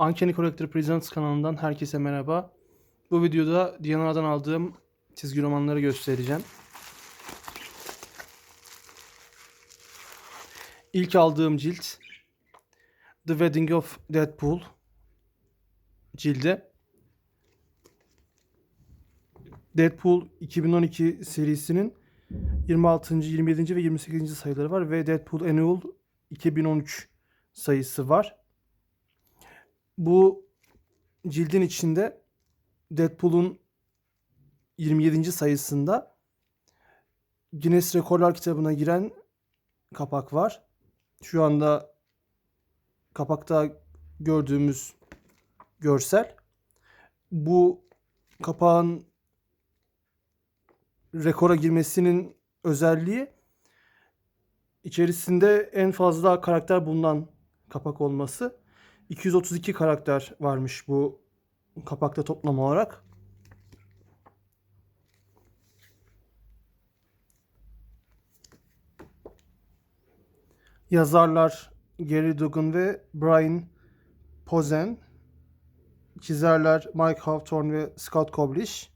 Uncanny Collector Presents kanalından herkese merhaba. Bu videoda Diyanar'dan aldığım çizgi romanları göstereceğim. İlk aldığım cilt The Wedding of Deadpool cildi. Deadpool 2012 serisinin 26. 27. ve 28. sayıları var ve Deadpool Annual 2013 sayısı var. Bu cildin içinde Deadpool'un 27. sayısında Guinness Rekorlar kitabına giren kapak var. Şu anda kapakta gördüğümüz görsel. Bu kapağın rekora girmesinin özelliği içerisinde en fazla karakter bulunan kapak olması. 232 karakter varmış bu kapakta toplam olarak. Yazarlar Gary Duggan ve Brian Pozen. Çizerler Mike Hawthorne ve Scott Koblish.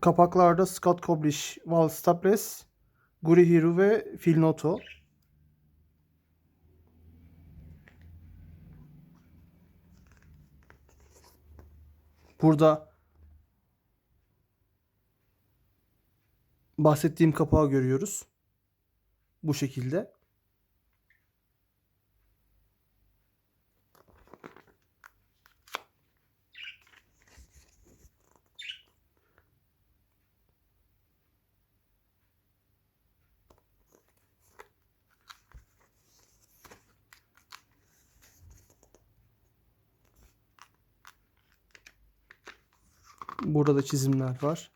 Kapaklarda Scott Koblish, Val Staples, Guri Hiru ve Phil Noto. Burada bahsettiğim kapağı görüyoruz. Bu şekilde. Burada da çizimler var.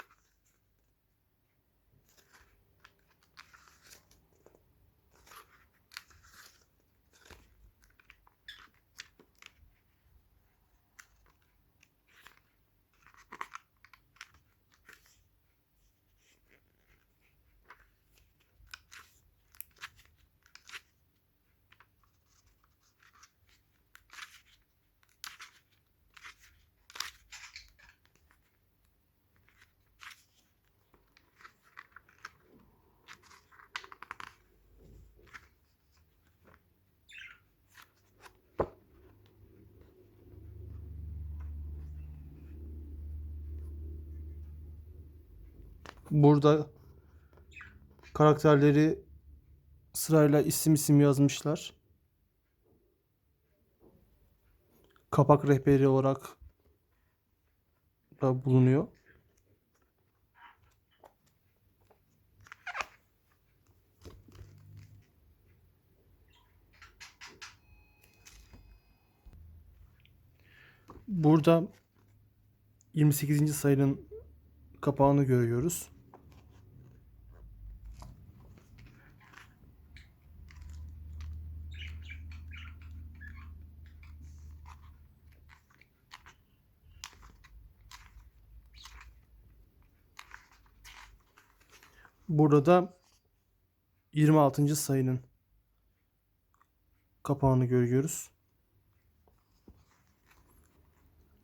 Burada karakterleri sırayla isim isim yazmışlar. Kapak rehberi olarak da bulunuyor. Burada 28. sayının kapağını görüyoruz. Burada da 26. sayının kapağını görüyoruz.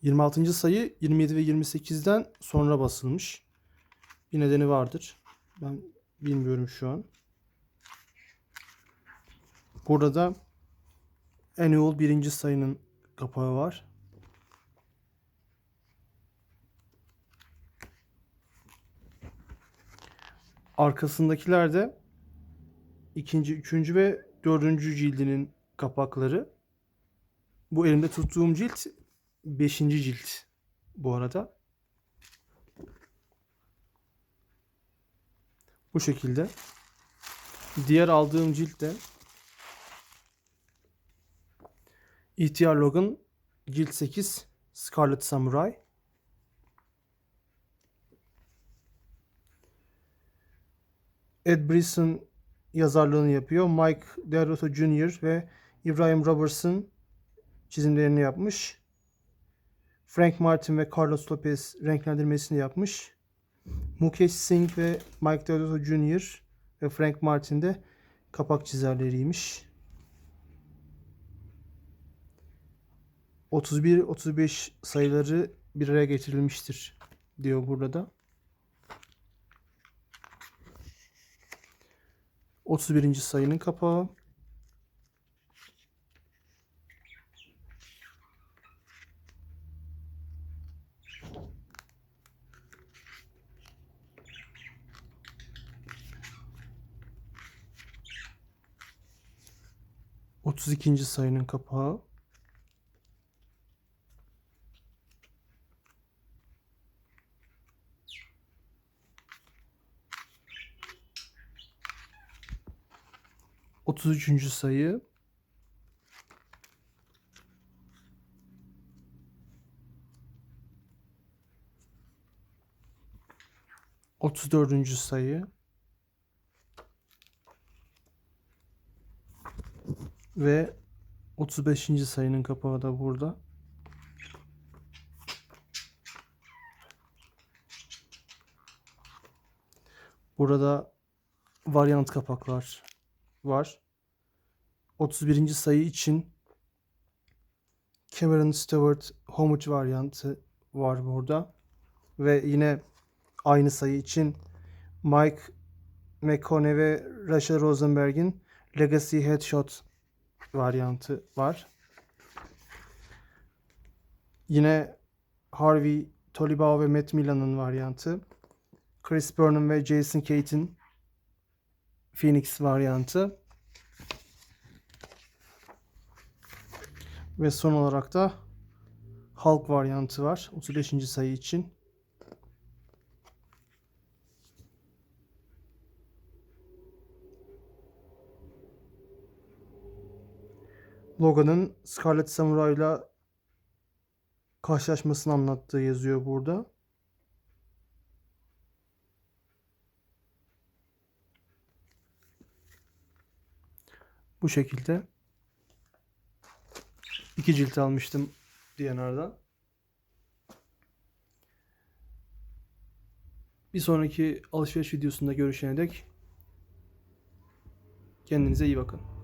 26. sayı 27 ve 28'den sonra basılmış. Bir nedeni vardır. Ben bilmiyorum şu an. Burada da Annual birinci sayının kapağı var. Arkasındakiler de ikinci, üçüncü ve dördüncü cildinin kapakları. Bu elimde tuttuğum cilt beşinci cilt bu arada. Bu şekilde. Diğer aldığım cilt de İhtiyar Logan cilt 8 Scarlet Samurai. Ed Brisson yazarlığını yapıyor. Mike Deodato Jr. ve İbrahim Robertson çizimlerini yapmış. Frank Martin ve Carlos Lopez renklendirmesini yapmış. Mukesh Singh ve Mike Deodato Jr. ve Frank Martin de kapak çizerleriymiş. 31-35 sayıları bir araya getirilmiştir diyor burada da. 31. sayının kapağı. Otuz ikinci sayının kapağı. Otuz üçüncü sayı. Otuz dördüncü sayı. Ve 35. sayının kapağı da burada. Burada varyant kapaklar var. 31. sayı için Cameron Stewart Homage varyantı var burada. Ve yine aynı sayı için Mike McConaughey ve Rachel Rosenberg'in Legacy Headshot varyantı var. Yine Harvey Tolibao ve Matt Millan'ın varyantı. Chris Burnham ve Jason Cate'in Phoenix varyantı. Ve son olarak da Hulk varyantı var. 35. sayı için. Logan'ın Scarlet Samurai'la karşılaşmasını anlattığı yazıyor burada. Bu şekilde iki cilt almıştım DNR'dan. Bir sonraki alışveriş videosunda görüşene dek kendinize iyi bakın.